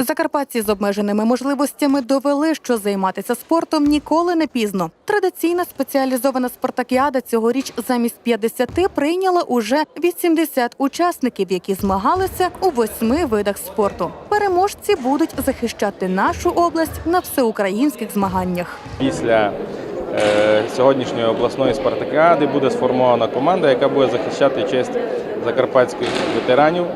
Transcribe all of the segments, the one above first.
Закарпатці з обмеженими можливостями довели, що займатися спортом ніколи не пізно. Традиційна спеціалізована спартакіада цьогоріч замість 50 прийняла уже 80 учасників, які змагалися у восьми видах спорту. Переможці будуть захищати нашу область на всеукраїнських змаганнях. Після е, сьогоднішньої обласної спартакіади буде сформована команда, яка буде захищати честь закарпатських ветеранів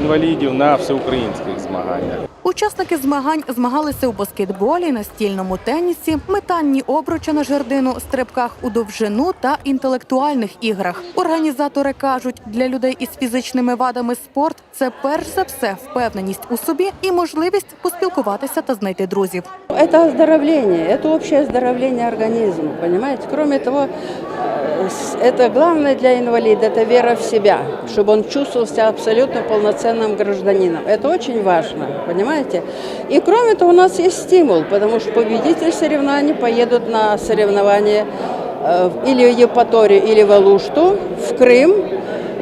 інвалідів на всеукраїнських змаганнях. Учасники змагань змагалися у баскетболі, настільному тенісі, метанні обруча на жердину, стрибках у довжину та інтелектуальних іграх. Організатори кажуть, для людей із фізичними вадами спорт це перш за все впевненість у собі і можливість поспілкуватися та знайти друзів. Это оздоровление, это общее оздоровление организма, понимаете? Кроме того, э, с- это главное для инвалида, это вера в себя, чтобы он чувствовал себя абсолютно полноценным гражданином. Это очень важно, понимаете? И кроме того, у нас есть стимул, потому что победители соревнований поедут на соревнования э, в- или в Евпаторию, или в Алушту, в Крым.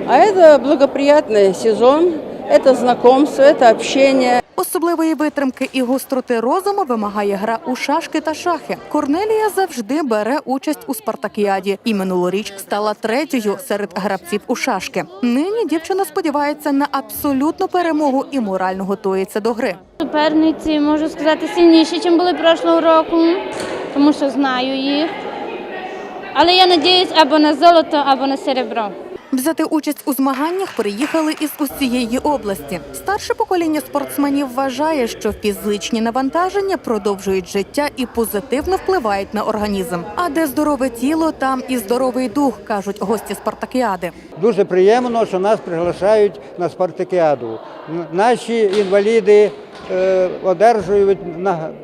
А это благоприятный сезон, это знакомство, это общение. Особливої витримки і гостроти розуму вимагає гра у шашки та шахи. Корнелія завжди бере участь у спартакіаді і минулоріч стала третьою серед гравців у шашки. Нині дівчина сподівається на абсолютну перемогу і морально готується до гри. Суперниці, можу сказати, сильніші, ніж були прошлого року, тому що знаю їх. Але я надіюсь або на золото, або на серебро. Взяти участь у змаганнях приїхали із усієї області. Старше покоління спортсменів вважає, що фізичні навантаження продовжують життя і позитивно впливають на організм. А де здорове тіло, там і здоровий дух, кажуть гості спартакіади. Дуже приємно, що нас приглашають на спартакіаду. Наші інваліди е, одержують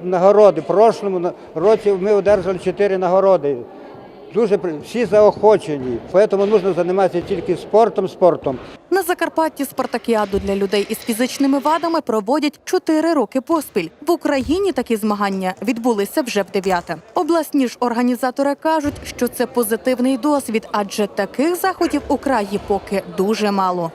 нагороди. В прошлому році ми одержали чотири нагороди. Дуже всі заохочені, тому потрібно займатися тільки спортом, спортом. На Закарпатті спартакіаду для людей із фізичними вадами проводять чотири роки поспіль. В Україні такі змагання відбулися вже в дев'яте. Обласні ж організатори кажуть, що це позитивний досвід, адже таких заходів у краї поки дуже мало.